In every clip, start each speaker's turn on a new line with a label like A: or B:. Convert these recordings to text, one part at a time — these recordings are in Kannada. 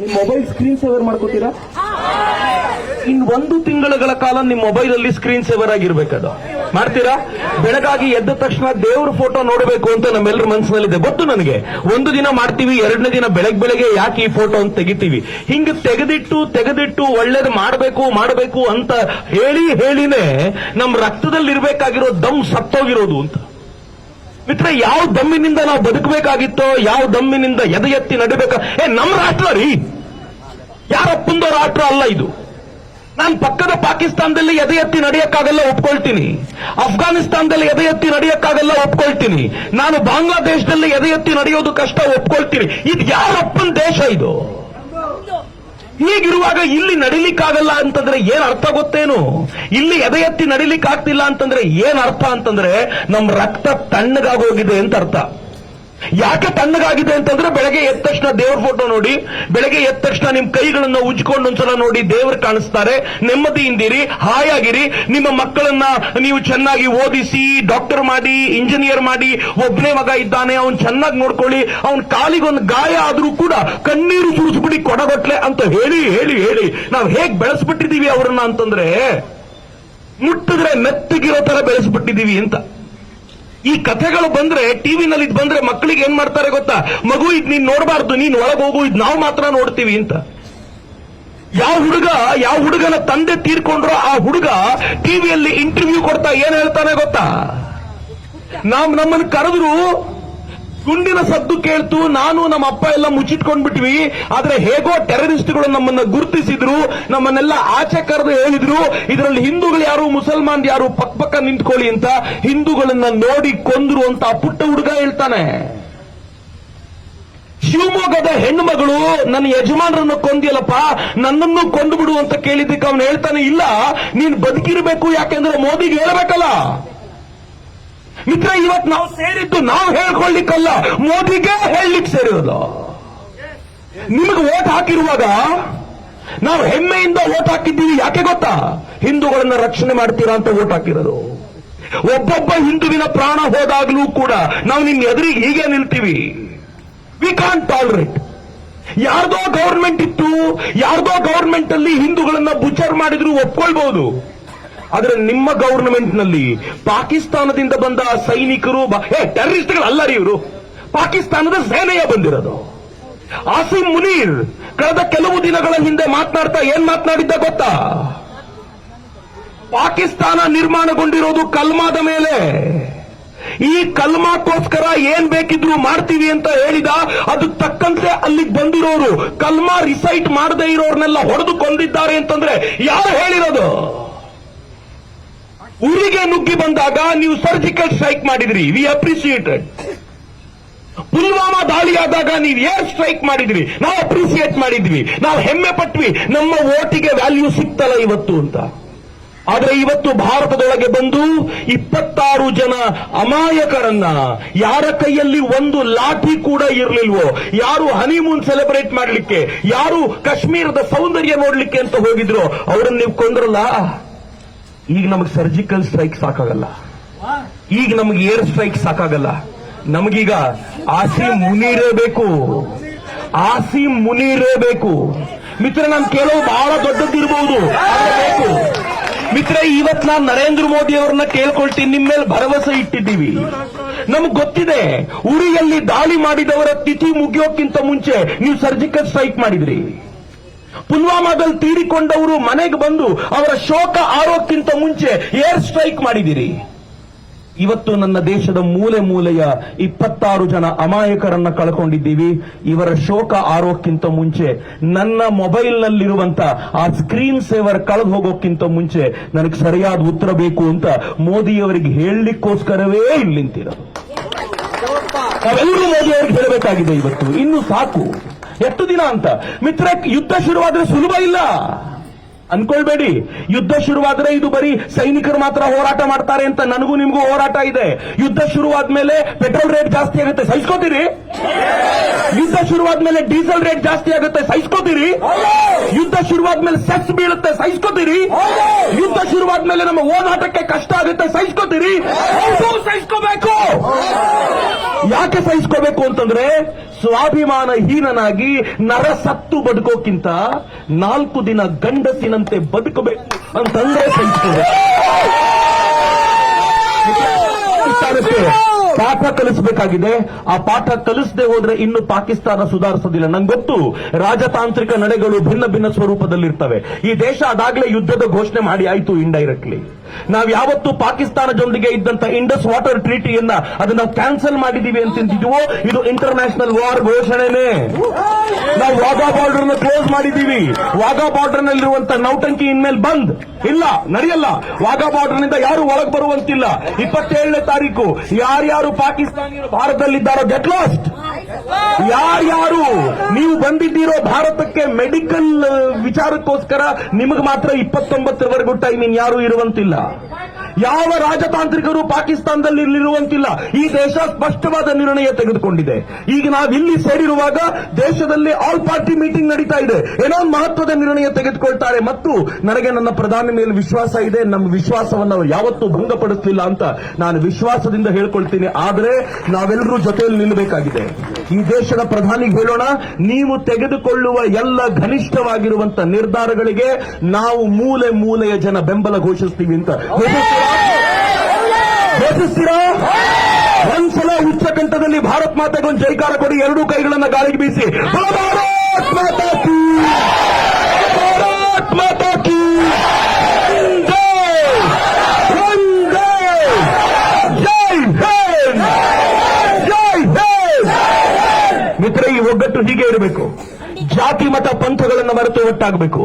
A: ನಿಮ್ ಮೊಬೈಲ್ ಸ್ಕ್ರೀನ್ ಸೇವರ್ ಮಾಡ್ಕೋತೀರಾ? ಇನ್ ಒಂದು ತಿಂಗಳುಗಳ ಕಾಲ ನಿಮ್ ಮೊಬೈಲ್ ಅಲ್ಲಿ ಸ್ಕ್ರೀನ್ ಸೇವರ್ ಆಗಿರ್ಬೇಕದು. ಮಾಡ್ತೀರಾ? ಬೆಳಗಾಗಿ ಎದ್ದ ತಕ್ಷಣ ದೇವ್ರ ಫೋಟೋ ನೋಡಬೇಕು ಅಂತ ನಮ್ಮೆಲ್ಲರ ಮನಸ್ಸಿನಲ್ಲಿದೆ ಗೊತ್ತು ನನಗೆ? ಒಂದು ದಿನ ಮಾಡ್ತೀವಿ, ಎರಡನೇ ದಿನ ಬೆಳಗ್ ಬೆಳಗ್ಗೆ ಯಾಕೆ ಈ ಫೋಟೋ ಅಂತ ತೆಗಿತೀವಿ? ಹಿಂಗ ತೆಗೆದಿಟ್ಟು ತೆಗೆದಿಟ್ಟು ಒಳ್ಳೇದು ಮಾಡಬೇಕು ಮಾಡಬೇಕು ಅಂತ ಹೇಳಿ ಹೇಳಿನೇ ನಮ್ ರಕ್ತದಲ್ಲಿ ಇರಬೇಕಾಗಿರೋ ದಮ್ ಸತ್ತೋಗಿರೋದು ಅಂತ. ಮಿತ್ರ ಯಾವ ದಮ್ಮಿನಿಂದ ನಾವು ಬದುಕಬೇಕಾಗಿತ್ತೋ, ಯಾವ ದಮ್ಮಿನಿಂದ ಎದೆ ಎತ್ತಿ ನಡಿಬೇಕ? ಏ, ನಮ್ಮ ರಾಷ್ಟ್ರ ರೀ. ಯಾರಪ್ಪಂದೋ ರಾಷ್ಟ್ರ ಅಲ್ಲ ಇದು. ನಾನು ಪಕ್ಕದ ಪಾಕಿಸ್ತಾನದಲ್ಲಿ ಎದೆ ಎತ್ತಿ ನಡೆಯಕ್ಕಾಗಲ್ಲ ಒಪ್ಕೊಳ್ತೀನಿ. ಅಫ್ಘಾನಿಸ್ತಾನದಲ್ಲಿ ಎದೆ ಎತ್ತಿ ನಡೆಯಕ್ಕಾಗಲ್ಲ ಒಪ್ಕೊಳ್ತೀನಿ. ನಾನು ಬಾಂಗ್ಲಾದೇಶದಲ್ಲಿ ಎದೆ ಎತ್ತಿ ನಡೆಯೋದು ಕಷ್ಟ ಒಪ್ಕೊಳ್ತೀನಿ. ಇದು ಯಾರಪ್ಪನ ದೇಶ ಇದು? ಹೀಗಿರುವಾಗ ಇಲ್ಲಿ ನಡಿಲಿಕ್ಕಾಗಲ್ಲ ಅಂತಂದ್ರೆ ಏನ್ ಅರ್ಥ ಗೊತ್ತೇನು? ಇಲ್ಲಿ ಎದೆ ಎತ್ತಿ ನಡಿಲಿಕ್ಕಾಗ್ತಿಲ್ಲ ಅಂತಂದ್ರೆ ಏನ್ ಅರ್ಥ ಅಂತಂದ್ರೆ ನಮ್ ರಕ್ತ ತಣ್ಣಗಾಗೋಗಿದೆ ಅಂತ ಅರ್ಥ. ಯಾಕೆ ತಣ್ಣಗಾಗಿದೆ ಅಂತಂದ್ರೆ ಬೆಳಗ್ಗೆ ಎದ್ದ ತಕ್ಷಣ ದೇವ್ರ ಫೋಟೋ ನೋಡಿ, ಬೆಳಗ್ಗೆ ಎದ್ದ ತಕ್ಷಣ ನಿಮ್ ಕೈಗಳನ್ನ ಉಜ್ಕೊಂಡು ಒಂದ್ಸಲ ನೋಡಿ ದೇವ್ರು ಕಾಣಿಸ್ತಾರೆ. ನೆಮ್ಮದಿಯಿಂದಿರಿ ಹಾಯಾಗಿರಿ. ನಿಮ್ಮ ಮಕ್ಕಳನ್ನ ನೀವು ಚೆನ್ನಾಗಿ ಓದಿಸಿ ಡಾಕ್ಟರ್ ಮಾಡಿ ಇಂಜಿನಿಯರ್ ಮಾಡಿ ಒಬ್ಬನೇ ಮಗ ಇದ್ದಾನೆ, ಅವನ್ ಚೆನ್ನಾಗಿ ನೋಡ್ಕೊಳ್ಳಿ. ಅವನ್ ಕಾಲಿಗೊಂದು ಗಾಯ ಆದ್ರೂ ಕೂಡ ಕಣ್ಣೀರು ಸುರಿಸ್ಬಿಡಿ ಕೊಡಗಟ್ಲೆ ಅಂತ ಹೇಳಿ ಹೇಳಿ ಹೇಳಿ. ನಾವು ಹೇಗ್ ಬೆಳೆಸ್ಬಿಟ್ಟಿದೀವಿ ಅವ್ರನ್ನ ಅಂತಂದ್ರೆ ಮುಟ್ಟಿದ್ರೆ ಮೆತ್ತಗಿರೋ ತರ ಬೆಳೆಸ್ಬಿಟ್ಟಿದೀವಿ ಅಂತ. ಈ ಕಥೆಗಳು ಬಂದ್ರೆ, ಟಿವಿನಲ್ಲಿ ಇದು ಬಂದ್ರೆ ಮಕ್ಕಳಿಗೆ ಏನ್ ಮಾಡ್ತಾರೆ ಗೊತ್ತಾ? ಮಗು, ಇದ್ ನೀನ್ ನೋಡಬಾರ್ದು, ನೀನ್ ಒಳಗೆ ಹೋಗು, ಇದ್ ನಾವು ಮಾತ್ರ ನೋಡ್ತೀವಿ ಅಂತ. ಯಾವ ಹುಡುಗ, ಯಾವ ಹುಡುಗನ ತಂದೆ ತೀರ್ಕೊಂಡ್ರೋ ಆ ಹುಡುಗ ಟಿವಿಯಲ್ಲಿ ಇಂಟರ್ವ್ಯೂ ಕೊಡ್ತಾ ಏನ್ ಹೇಳ್ತಾನೆ ಗೊತ್ತಾ? ನಾವ್ ನಮ್ಮನ್ನ ಕರೆದ್ರು ಗುಂಡಿನ ಸದ್ದು ಕೇಳ್ತು, ನಾನು ನಮ್ಮ ಅಪ್ಪ ಎಲ್ಲ ಮುಚ್ಚಿಟ್ಕೊಂಡ್ಬಿಟ್ವಿ. ಆದ್ರೆ ಹೇಗೋ ಟೆರರಿಸ್ಟ್ಗಳು ನಮ್ಮನ್ನ ಗುರುತಿಸಿದ್ರು, ನಮ್ಮನ್ನೆಲ್ಲ ಆಚೆ ಕರೆದು ಹೇಳಿದ್ರು, ಇದರಲ್ಲಿ ಹಿಂದೂಗಳು ಯಾರು ಮುಸಲ್ಮಾನ್ ಯಾರು, ಪಕ್ಕ ಪಕ್ಕ ನಿಂತ್ಕೊಳ್ಳಿ ಅಂತ ಹಿಂದೂಗಳನ್ನ ನೋಡಿ ಕೊಂದ್ರು ಅಂತ ಪುಟ್ಟ ಹುಡುಗ ಹೇಳ್ತಾನೆ. ಶಿವಮೊಗ್ಗದ ಹೆಣ್ಮಗಳು ನನ್ನ ಯಜಮಾನರನ್ನು ಕೊಂದಿಯಲ್ಲಪ್ಪ, ನನ್ನನ್ನು ಕೊಂದು ಬಿಡು ಅಂತ ಕೇಳಿದ್ದಕ್ಕೆ ಅವನು ಹೇಳ್ತಾನೆ, ಇಲ್ಲ, ನೀನ್ ಬದುಕಿರ್ಬೇಕು ಯಾಕೆಂದ್ರೆ ಮೋದಿಗೆ ಹೇಳ್ಬೇಕಲ್ಲ. ಮಿತ್ರ ಇವತ್ತು ನಾವು ಸೇರಿದ್ದು ನಾವು ಹೇಳ್ಕೊಳ್ಲಿಕ್ಕಲ್ಲ ಮೋದಿಗೆ ಹೇಳಲಿಕ್ಕೆ ಸೇರಿರೋದು. ನಿಮಗೆ ಓಟ್ ಹಾಕಿರುವಾಗ ನಾವು ಹೆಮ್ಮೆಯಿಂದ ಓಟ್ ಹಾಕಿದ್ದೀವಿ, ಯಾಕೆ ಗೊತ್ತಾ? ಹಿಂದೂಗಳನ್ನ ರಕ್ಷಣೆ ಮಾಡ್ತೀರಾ ಅಂತ ಓಟ್ ಹಾಕಿರೋದು. ಒಬ್ಬೊಬ್ಬ ಹಿಂದುವಿನ ಪ್ರಾಣ ಹೋದಾಗ್ಲೂ ಕೂಡ ನಾವು ನಿಮ್ ಎದುರಿಗೆ ಹೀಗೆ ನಿಲ್ತೀವಿ. ವಿ ಕಾಂಟ್ ಟಾಲರೇಟ್ ಯಾರ್ದೋ ಗೌರ್ಮೆಂಟ್ ಇತ್ತು, ಯಾರ್ದೋ ಗೌರ್ಮೆಂಟ್ ಅಲ್ಲಿ ಹಿಂದೂಗಳನ್ನ ಬುಚರ್ ಮಾಡಿದ್ರು ಒಪ್ಕೊಳ್ಬಹುದು ಆದ್ರೆ ನಿಮ್ಮ ಗವರ್ನಮೆಂಟ್ನಲ್ಲಿ ಪಾಕಿಸ್ತಾನದಿಂದ ಬಂದ ಸೈನಿಕರು ಏ ಟೆರರಿಸ್ಟ್ಗಳು ಅಲ್ಲ ರೀ ಇವರು. ಪಾಕಿಸ್ತಾನದ ಸೇನೆಯ ಬಂದಿರೋದು. ಆಸಿಮ್ ಮುನೀರ್ ಕಳೆದ ಕೆಲವು ದಿನಗಳ ಹಿಂದೆ ಮಾತನಾಡ್ತಾ ಏನ್ ಮಾತನಾಡಿದ್ದ ಗೊತ್ತಾ? ಪಾಕಿಸ್ತಾನ ನಿರ್ಮಾಣಗೊಂಡಿರೋದು ಕಲ್ಮಾದ ಮೇಲೆ. ಈ ಕಲ್ಮಾಕ್ಕೋಸ್ಕರ ಏನ್ ಬೇಕಿದ್ರು ಮಾಡ್ತೀವಿ ಅಂತ ಹೇಳಿದ, ಅದು ತಕ್ಕಂತೆ ಅಲ್ಲಿಗೆ ಬಂದಿರೋರು. ಕಲ್ಮಾ ರಿಸೈಟ್ ಮಾಡದೇ ಇರೋರ್ನೆಲ್ಲ ಹೊಡೆದು ಕೊಂದಿದ್ದಾರೆ ಅಂತಂದ್ರೆ ಯಾರು ಹೇಳಿರೋದು? ಊರಿಗೆ ನುಗ್ಗಿ ಬಂದಾಗ ನೀವು ಸರ್ಜಿಕಲ್ ಸ್ಟ್ರೈಕ್ ಮಾಡಿದ್ರಿ. ವಿ ಅಪ್ರಿಸಿಯೇಟೆಡ್ ಪುಲ್ವಾಮಾ ದಾಳಿಯಾದಾಗ ನೀವು ಏರ್ ಸ್ಟ್ರೈಕ್ ಮಾಡಿದ್ರಿ. ನಾವು ಅಪ್ರಿಸಿಯೇಟ್ ಮಾಡಿದ್ವಿ. ನಾವು ಹೆಮ್ಮೆ ಪಟ್ವಿ. ನಮ್ಮ ಓಟಿಗೆ ವ್ಯಾಲ್ಯೂ ಸಿಕ್ತಲ್ಲ ಇವತ್ತು ಅಂತ. ಆದ್ರೆ ಇವತ್ತು ಭಾರತದೊಳಗೆ ಬಂದು ಇಪ್ಪತ್ತಾರು ಜನ ಅಮಾಯಕರನ್ನ ಯಾರ ಕೈಯಲ್ಲಿ ಒಂದು ಲಾಠಿ ಕೂಡ ಇರಲಿಲ್ವೋ, ಯಾರು ಹನಿಮೂನ್ ಸೆಲೆಬ್ರೇಟ್ ಮಾಡಲಿಕ್ಕೆ, ಯಾರು ಕಾಶ್ಮೀರದ ಸೌಂದರ್ಯ ನೋಡ್ಲಿಕ್ಕೆ ಅಂತ ಹೋಗಿದ್ರು, ಅವರನ್ನು ನೀವು ಕೊಂದ್ರಲ್ಲ? ಈಗ ನಮಗೆ ಸರ್ಜಿಕಲ್ ಸ್ಟ್ರೈಕ್ ಸಾಕಾಗಲ್ಲ. ಈಗ ನಮಗೆ ಏರ್ ಸ್ಟ್ರೈಕ್ ಸಾಕಾಗಲ್ಲ. ನಮಗೀಗ ಆಸಿ ಮುನಿರಬೇಕು ಆಸಿ ಮುನೀರೇ ಬೇಕು. ಮಿತ್ರ, ನಾನು ಕೇಳೋ ಬಹಳ ದೊಡ್ಡದಿರಬಹುದು ಮಿತ್ರ, ಇವತ್ ನಾನು ನರೇಂದ್ರ ಮೋದಿ ಅವ್ರನ್ನ ಕೇಳ್ಕೊಳ್ತೀನಿ ನಿಮ್ಮ ಮೇಲೆ ಭರವಸೆ ಇಟ್ಟಿದ್ದೀವಿ. ನಮ್ಗೆ ಗೊತ್ತಿದೆ, ಉರಿಯಲ್ಲಿ ದಾಳಿ ಮಾಡಿದವರ ತಿಥಿ ಮುಗಿಯೋಕ್ಕಿಂತ ಮುಂಚೆ ನೀವು ಸರ್ಜಿಕಲ್ ಸ್ಟ್ರೈಕ್ ಮಾಡಿದ್ರಿ. ಪುಲ್ವಾಮಾದಲ್ಲಿ ತೀರಿಕೊಂಡವರು ಮನೆಗೆ ಬಂದು ಅವರ ಶೋಕ ಆರೋಕ್ಕಿಂತ ಮುಂಚೆ ಏರ್ ಸ್ಟ್ರೈಕ್ ಮಾಡಿದಿರಿ. ಇವತ್ತು ನನ್ನ ದೇಶದ ಮೂಲೆ ಮೂಲೆಯ ಇಪ್ಪತ್ತಾರು ಜನ ಅಮಾಯಕರನ್ನ ಕಳ್ಕೊಂಡಿದ್ದೀವಿ. ಇವರ ಶೋಕ ಆರೋಕ್ಕಿಂತ ಮುಂಚೆ ನನ್ನ ಮೊಬೈಲ್ನಲ್ಲಿರುವಂತ ಆ ಸ್ಕ್ರೀನ್ ಸೇವರ್ ಕಳೆದು ಹೋಗೋಕ್ಕಿಂತ ಮುಂಚೆ ನನಗೆ ಸರಿಯಾದ ಉತ್ತರ ಬೇಕು ಅಂತ ಮೋದಿಯವರಿಗೆ ಹೇಳಲಿಕ್ಕೋಸ್ಕರವೇ ಇಲ್ಲಿ ನಿಂತಿರೋದು. ನಾವೆಲ್ಲರೂ ಮೋದಿ ಅವರಿಗೆ ಹೇಳಬೇಕಾಗಿದೆ ಇವತ್ತು. ಇನ್ನು ಸಾಕು. ಎಷ್ಟು ದಿನ ಅಂತ? ಮಿತ್ರ ಯುದ್ಧ ಶುರುವಾದ್ರೆ ಸುಲಭ ಇಲ್ಲ. ಅನ್ಕೊಳ್ಬೇಡಿ. ಯುದ್ಧ ಶುರುವಾದ್ರೆ ಇದು ಬರೀ ಸೈನಿಕರು ಮಾತ್ರ ಹೋರಾಟ ಮಾಡ್ತಾರೆ ಅಂತ ನನಗೂ ನಿಮಗೂ ಹೋರಾಟ ಇದೆ. ಯುದ್ಧ ಶುರುವಾದ್ಮೇಲೆ ಪೆಟ್ರೋಲ್ ರೇಟ್ ಜಾಸ್ತಿ ಆಗುತ್ತೆ. ಸಹಿಸ್ಕೋತೀರಿ? ಯುದ್ಧ ಶುರುವಾದ್ಮೇಲೆ ಡೀಸೆಲ್ ರೇಟ್ ಜಾಸ್ತಿ ಆಗುತ್ತೆ. ಸಹಿಸ್ಕೋತೀರಿ? ಯುದ್ಧ ಶುರುವಾದ್ಮೇಲೆ ಸೆಸ್ ಬೀಳುತ್ತೆ. ಸಹಿಸ್ಕೋತೀರಿ? ಯುದ್ಧ ಶುರುವಾದ್ಮೇಲೆ ನಮ್ಮ ಓದಾಟಕ್ಕೆ ಕಷ್ಟ ಆಗುತ್ತೆ. ಸಹಿಸ್ಕೋತೀರಿ? ಸಹಿಸ್ಕೋಬೇಕು. ಯಾಕೆ ಸಹಿಸ್ಕೋಬೇಕು ಅಂತಂದ್ರೆ ಸ್ವಾಭಿಮಾನ ಹೀನನಾಗಿ ನರ ಸತ್ತು ಬದುಕೋಕ್ಕಿಂತ ನಾಲ್ಕು ದಿನ ಗಂಡಸಿನಂತೆ ಬದುಕಬೇಕು ಅಂತಂದ್ರೆ ಸಹಿಸ್ಕೋಬೇಕು ಪಾಠ ಕಲಿಸಬೇಕಾಗಿದೆ. ಆ ಪಾಠ ಕಲಿಸದೆ ಹೋದ್ರೆ ಇನ್ನು ಪಾಕಿಸ್ತಾನ ಸುಧಾರಿಸೋದಿಲ್ಲ. ನಂಗೆ ಗೊತ್ತು, ರಾಜತಾಂತ್ರಿಕ ನಡೆಗಳು ಭಿನ್ನ ಭಿನ್ನ ಸ್ವರೂಪದಲ್ಲಿರ್ತವೆ. ಈ ದೇಶ ಅದಾಗಲೇ ಯುದ್ಧದ ಘೋಷಣೆ ಮಾಡಿ ಆಯ್ತು ಇಂಡೈರೆಕ್ಟ್ಲಿ ನಾವು ಯಾವತ್ತು ಪಾಕಿಸ್ತಾನದೊಂದಿಗೆ ಇದ್ದಂತ ಇಂಡಸ್ ವಾಟರ್ ಟ್ರೀಟಿಯನ್ನ ಅದನ್ನ ಕ್ಯಾನ್ಸಲ್ ಮಾಡಿದೀವಿ ಅಂತಿದ್ದಿದ್ವೋ, ಇದು ಇಂಟರ್ನ್ಯಾಷನಲ್ ವಾರ್ ಘೋಷಣೆನೇ. ನಾವು ವಾಘಾ ಬಾರ್ಡರ್ನ ಕ್ಲೋಸ್ ಮಾಡಿದೀವಿ. ವಾಘಾ ಬಾರ್ಡರ್ ನಲ್ಲಿರುವಂತ ನೌಟಂಕಿ ಇನ್ಮೇಲೆ ಬಂದ್. ಇಲ್ಲ, ನಡೆಯಲ್ಲ. ವಾಘಾ ಬಾರ್ಡರ್ನಿಂದ ಯಾರು ಒಳಗೆ ಬರುವಂತಿಲ್ಲ. ಇಪ್ಪತ್ತೇಳನೇ ತಾರೀಕು, ಯಾರ್ಯಾರು ಪಾಕಿಸ್ತಾನಿಯರು ಭಾರತದಲ್ಲಿದ್ದಾರೋ ಗೆಟ್ ಲಾಸ್ಟ್ ಯಾರ್ಯಾರು ನೀವು ಬಂದಿದ್ದೀರೋ ಭಾರತಕ್ಕೆ ಮೆಡಿಕಲ್ ವಿಚಾರಕ್ಕೋಸ್ಕರ ನಿಮಗೆ ಮಾತ್ರ ಇಪ್ಪತ್ತೊಂಬತ್ತರವರೆಗೂ ಟೈಮಿಂಗ್ ಯಾರು ಇರುವಂತಿಲ್ಲ. ಯಾವ ರಾಜತಾಂತ್ರಿಕರು ಪಾಕಿಸ್ತಾನದಲ್ಲಿ ಇರುವಂತಿಲ್ಲ ಈ ದೇಶ ಸ್ಪಷ್ಟವಾದ ನಿರ್ಣಯ ತೆಗೆದುಕೊಂಡಿದೆ. ಈಗ ನಾವಿಲ್ಲಿ ಸೇರಿರುವಾಗ ದೇಶದಲ್ಲಿ ಆಲ್ ಪಾರ್ಟಿ ಮೀಟಿಂಗ್ ನಡೀತಾ ಇದೆ. ಏನೋ ಒಂದು ಮಹತ್ವದ ನಿರ್ಣಯ ತೆಗೆದುಕೊಳ್ತಾರೆ ಮತ್ತು ನನಗೆ ನನ್ನ ಪ್ರಧಾನಿ ಮೇಲೆ ವಿಶ್ವಾಸ ಇದೆ. ನಮ್ಮ ವಿಶ್ವಾಸವನ್ನು ಯಾವತ್ತೂ ಭಂಗಪಡಿಸಲಿಲ್ಲ ಅಂತ ನಾನು ವಿಶ್ವಾಸದಿಂದ ಹೇಳ್ಕೊಳ್ತೀನಿ. ಆದರೆ ನಾವೆಲ್ಲರೂ ಜೊತೆಯಲ್ಲಿ ನಿಲ್ಲಬೇಕಾಗಿದೆ. ಈ ದೇಶದ ಪ್ರಧಾನಿಗೆ ಹೇಳೋಣ, ನೀವು ತೆಗೆದುಕೊಳ್ಳುವ ಎಲ್ಲ ಘನಿಷ್ಠವಾಗಿರುವಂತ ನಿರ್ಧಾರಗಳಿಗೆ ನಾವು ಮೂಲೆ ಮೂಲೆಯ ಜನ ಬೆಂಬಲ ಘೋಷಿಸ್ತೀವಿ ಅಂತ. ಘೋಷಿಸ್ತೀರಾ ಒಂದ್ಸಲ ಉಚ್ಚ ಕಂಠದಲ್ಲಿ ಭಾರತ್ ಮಾತೆಗೊಂದು ಜೈಕಾರ ಕೊಡಿ, ಎರಡೂ ಕೈಗಳನ್ನ ಗಾಳಿಗೆ ಬೀಸಿ. ಭಾರತ್ ಮಾತಾ ಕೀ! ಭಾರತ್ ಮಾತಾ ಕೀ! ವಂದೇ! ವಂದೇ! ಜೈ ಹಿಂದ್! ಜೈ ಹಿಂದ್! ಮಿತ್ರ, ಈ ಒಗ್ಗಟ್ಟು ಹೀಗೆ ಇರಬೇಕು. ಜಾತಿ, ಮತ, ಪಂಥಗಳನ್ನು ಮರೆತು ಒಟ್ಟಾಗಬೇಕು.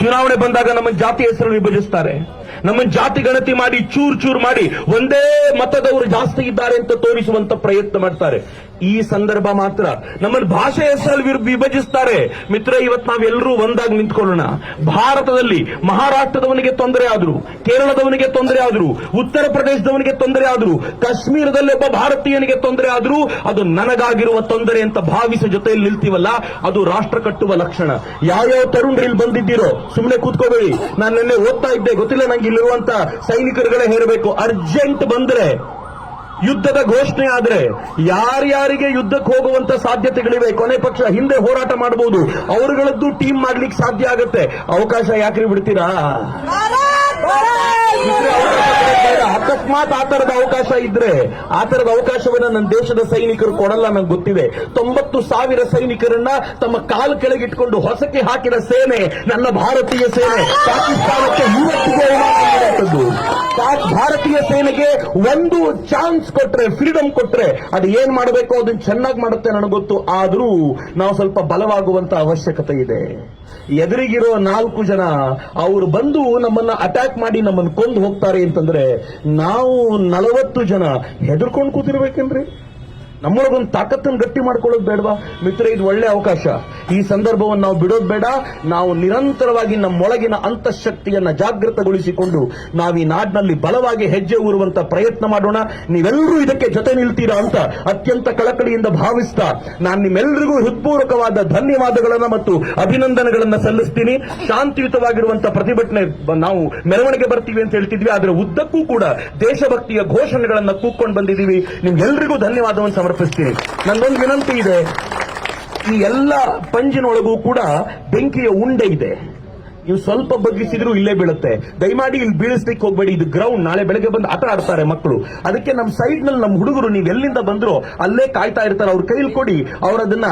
A: ಚುನಾವಣೆ ಬಂದಾಗ ನಮ್ಮ ಜಾತಿ ಹೆಸರು ವಿಭಜಿಸ್ತಾರೆ. ನಮ್ಮ ಜಾತಿ ಗಣತಿ ಮಾಡಿ, ಚೂರ್ ಚೂರ್ ಮಾಡಿ, ಒಂದೇ ಮತದವರು ಜಾಸ್ತಿ ಇದ್ದಾರೆ ಅಂತ ತೋರಿಸುವಂತ ಪ್ರಯತ್ನ ಮಾಡ್ತಾರೆ. ಈ ಸಂದರ್ಭ ಮಾತ್ರ. ನಮ್ಮನ್ನು ಭಾಷೆ ಹೆಸರಲ್ಲಿ ವಿಭಜಿಸ್ತಾರೆ. ಮಿತ್ರ ಇವತ್ತು ನಾವೆಲ್ಲರೂ ಒಂದಾಗಿ ನಿಂತ್ಕೊಳ್ಳೋಣ. ಭಾರತದಲ್ಲಿ ಮಹಾರಾಷ್ಟ್ರದವನಿಗೆ ತೊಂದರೆ ಆದ್ರು, ಕೇರಳದವನಿಗೆ ತೊಂದರೆ ಆದ್ರು, ಉತ್ತರ ಪ್ರದೇಶದವನಿಗೆ ತೊಂದರೆ ಆದ್ರು, ಕಾಶ್ಮೀರದಲ್ಲಿ ಒಬ್ಬ ಭಾರತೀಯನಿಗೆ ತೊಂದರೆ ಆದ್ರೂ, ಅದು ನನಗಾಗಿರುವ ತೊಂದರೆ ಅಂತ ಭಾವಿಸ ಜೊತೆಯಲ್ಲಿ ನಿಲ್ತೀವಲ್ಲ, ಅದು ರಾಷ್ಟ್ರ ಕಟ್ಟುವ ಲಕ್ಷಣ. ಯಾವ್ಯಾವ ತರುಣರು ಇಲ್ಲಿ ಬಂದಿದ್ದೀರೋ ಸುಮ್ಮನೆ ಕೂತ್ಕೋಬೇಡಿ. ನಾನು ನಿನ್ನೆ ಓದ್ತಾ ಇದ್ದೆ, ಗೊತ್ತಿಲ್ಲ ನಂಗೆ ಇಲ್ಲಿರುವಂತ ಸೈನಿಕರುಗಳೇ ಹೇರಬೇಕು ಅರ್ಜೆಂಟ್ ಬಂದ್ರೆ ಯುದ್ಧದ ಘೋಷಣೆ ಆದ್ರೆ ಯಾರ್ಯಾರಿಗೆ ಯುದ್ಧಕ್ಕೆ ಹೋಗುವಂತ ಸಾಧ್ಯತೆಗಳಿವೆ, ಕೊನೆ ಪಕ್ಷ ಹಿಂದೆ ಹೋರಾಟ ಮಾಡಬಹುದು, ಅವರುಗಳದ್ದು ಟೀಮ್ ಮಾಡ್ಲಿಕ್ಕೆ ಸಾಧ್ಯ ಆಗುತ್ತೆ ಅವಕಾಶ ಯಾಕ್ರಿ ಬಿಡ್ತೀರಾ. ಅಕಸ್ಮಾತ್ ಆ ತರದ ಅವಕಾಶ ಇದ್ರೆ, ಆ ತರದ ಅವಕಾಶವನ್ನ ನನ್ನ ದೇಶದ ಸೈನಿಕರು ಕೊಡಲ್ಲ ನಂಗೆ ಗೊತ್ತಿದೆ. ತೊಂಬತ್ತು ಸಾವಿರ ಸೈನಿಕರನ್ನ ತಮ್ಮ ಕಾಲು ಕೆಳಗಿಟ್ಕೊಂಡು ಹೊಸಕ್ಕೆ ಹಾಕಿದ ಸೇನೆ, ನನ್ನ ಭಾರತೀಯ ಸೇನೆ, ಪಾಕಿಸ್ತಾನಕ್ಕೆ ಇವತ್ತಿಗೆ ಭಾರತೀಯ ಸೇನೆಗೆ ಒಂದು ಚಾನ್ಸ್ ಕೊಟ್ರೆ ಫ್ರೀಡಮ್ ಕೊಟ್ರೆ, ಅದು ಏನ್ ಮಾಡಬೇಕು ಅದನ್ನ ಚೆನ್ನಾಗಿ ಮಾಡುತ್ತೆ ನನಗೆ ಗೊತ್ತು. ಆದ್ರೂ ನಾವು ಸ್ವಲ್ಪ ಬಲವಾಗುವಂತ ಅವಶ್ಯಕತೆ ಇದೆ. ಎದುರಿಗಿರೋ ನಾಲ್ಕು ಜನ, ಅವರು ಬಂದು ನಮ್ಮನ್ನ ಅಟ್ಯಾಕ್ ಮಾಡಿ ನಮ್ಮನ್ನು ಕೊಂದು ಹೋಗ್ತಾರೆ ಅಂತಂದ್ರೆ ನಾವು ನಲವತ್ತು ಜನ ಹೆದರ್ಕೊಂಡು ಕೂತಿರ್ಬೇಕೇನ್ರಿ? ನಮ್ಮೊಳಗೊಂದು ತಾಕತ್ತನ್ನು ಗಟ್ಟಿ ಮಾಡ್ಕೊಳ್ಳೋದು ಬೇಡವಾ? ಮಿತ್ರ ಇದು ಒಳ್ಳೆ ಅವಕಾಶ. ಈ ಸಂದರ್ಭವನ್ನು ನಾವು ಬಿಡೋದು ಬೇಡ. ನಾವು ನಿರಂತರವಾಗಿ ನಮ್ಮೊಳಗಿನ ಅಂತಃಶಕ್ತಿಯನ್ನ ಜಾಗೃತಗೊಳಿಸಿಕೊಂಡು ನಾವು ಈ ನಾಡಿನಲ್ಲಿ ಬಲವಾಗಿ ಹೆಜ್ಜೆ ಊರುವಂತ ಪ್ರಯತ್ನ ಮಾಡೋಣ. ನೀವೆಲ್ಲರೂ ಇದಕ್ಕೆ ಜೊತೆ ನಿಲ್ತೀರಾ ಅಂತ ಅತ್ಯಂತ ಕಳಕಳಿಯಿಂದ ಭಾವಿಸ್ತಾ ನಾನು ನಿಮ್ಮೆಲ್ಲರಿಗೂ ಹೃತ್ಪೂರ್ವಕವಾದ ಧನ್ಯವಾದಗಳನ್ನ ಮತ್ತು ಅಭಿನಂದನೆಗಳನ್ನ ಸಲ್ಲಿಸ್ತೀನಿ. ಶಾಂತಿಯುತವಾಗಿರುವಂತಹ ಪ್ರತಿಭಟನೆ ನಾವು ಮೆರವಣಿಗೆ ಬರ್ತೀವಿ ಅಂತ ಹೇಳ್ತಿದ್ವಿ. ಅದರ ಉದ್ದಕ್ಕೂ ಕೂಡ ದೇಶಭಕ್ತಿಯ ಘೋಷಣೆಗಳನ್ನ ಕೂಕ್ಕೊಂಡು ಬಂದಿದ್ದೀವಿ. ನಿಮ್ಗೆಲ್ರಿಗೂ ಧನ್ಯವಾದವನ್ನು ಸಮರ್ಪಿಸ್ತೀನಿ ನನ್ನೊಂದು ವಿನಂತಿ ಇದೆ. ಈ ಎಲ್ಲ ಪಂಜಿನೊಳಗೂ ಕೂಡ ಬೆಂಕಿಯ ಉಂಡೆ ಇದೆ. ನೀವು ಸ್ವಲ್ಪ ಬಗ್ಗಿಸಿದ್ರು ಇಲ್ಲೇ ಬೀಳುತ್ತೆ. ದಯಮಾಡಿ ಇಲ್ಲಿ ಬೀಳಿಸ್ಲಿಕ್ಕೆ ಹೋಗ್ಬೇಡಿ. ಇದು ಗ್ರೌಂಡ್ ನಾಳೆ ಬೆಳಗ್ಗೆ ಬಂದು ಆಟ ಆಡ್ತಾರೆ ಮಕ್ಕಳು. ಅದಕ್ಕೆ ನಮ್ಮ ಸೈಡ್ನಲ್ಲಿ ನಮ್ಮ ಹುಡುಗರು, ನೀವು ಎಲ್ಲಿಂದ ಬಂದ್ರು ಅಲ್ಲೇ ಕಾಯ್ತಾ ಇರ್ತಾರೆ. ಅವ್ರ ಕೈಲಿ ಕೊಡಿ. ಅವರದನ್ನ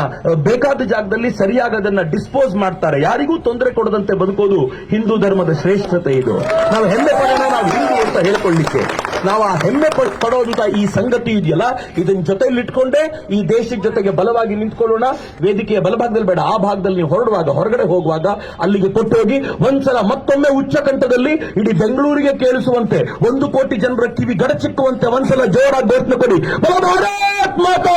A: ಬೇಕಾದ ಜಾಗದಲ್ಲಿ ಸರಿಯಾಗಿ ಅದನ್ನ ಡಿಸ್ಪೋಸ್ ಮಾಡ್ತಾರೆ. ಯಾರಿಗೂ ತೊಂದರೆ ಕೊಡದಂತೆ ಬದುಕೋದು ಹಿಂದೂ ಧರ್ಮದ ಶ್ರೇಷ್ಠತೆ ಇದು. ನಾವು ಹೆಮ್ಮೆ ಪಡೋಣ, ನಾವು ಹಿಂದೂ ಅಂತ ಹೇಳ್ಕೊಳ್ಳಿಕ್ಕೆ. ನಾವು ಆ ಹೆಮ್ಮೆ ಪಡೋದಂತ ಈ ಸಂಗತಿ ಇದೆಯಲ್ಲ? ಇದನ್ನ ಜೊತೆಯಲ್ಲಿ ಇಟ್ಕೊಂಡೇ ಈ ದೇಶದ ಜೊತೆಗೆ ಬಲವಾಗಿ ನಿಂತ್ಕೊಳ್ಳೋಣ. ವೇದಿಕೆಯ ಬಲಭಾಗದಲ್ಲಿ ಬೇಡ, ಆ ಭಾಗದಲ್ಲಿ ನೀವು ಹೊರಡುವಾಗ, ಹೊರಗಡೆ ಹೋಗುವಾಗ ಅಲ್ಲಿಗೆ ಕೊಟ್ಟೋಗಿ ಒಂದ್ಸಲ ಮತ್ತೊಮ್ಮೆ ಉಚ್ಚ ಕಂಠದಲ್ಲಿ ಇಡೀ ಬೆಂಗಳೂರಿಗೆ ಕೇಳಿಸುವಂತೆ, ಒಂದು ಕೋಟಿ ಜನರ ಕಿವಿ ಗಡಚಿಕ್ಕುವಂತೆ ಒಂದ್ಸಲ ಜೋರಾಗಿ ಘೋಷಣೆ ಕೊಡಿ. ಭಾರತ್ ಮಾತಾ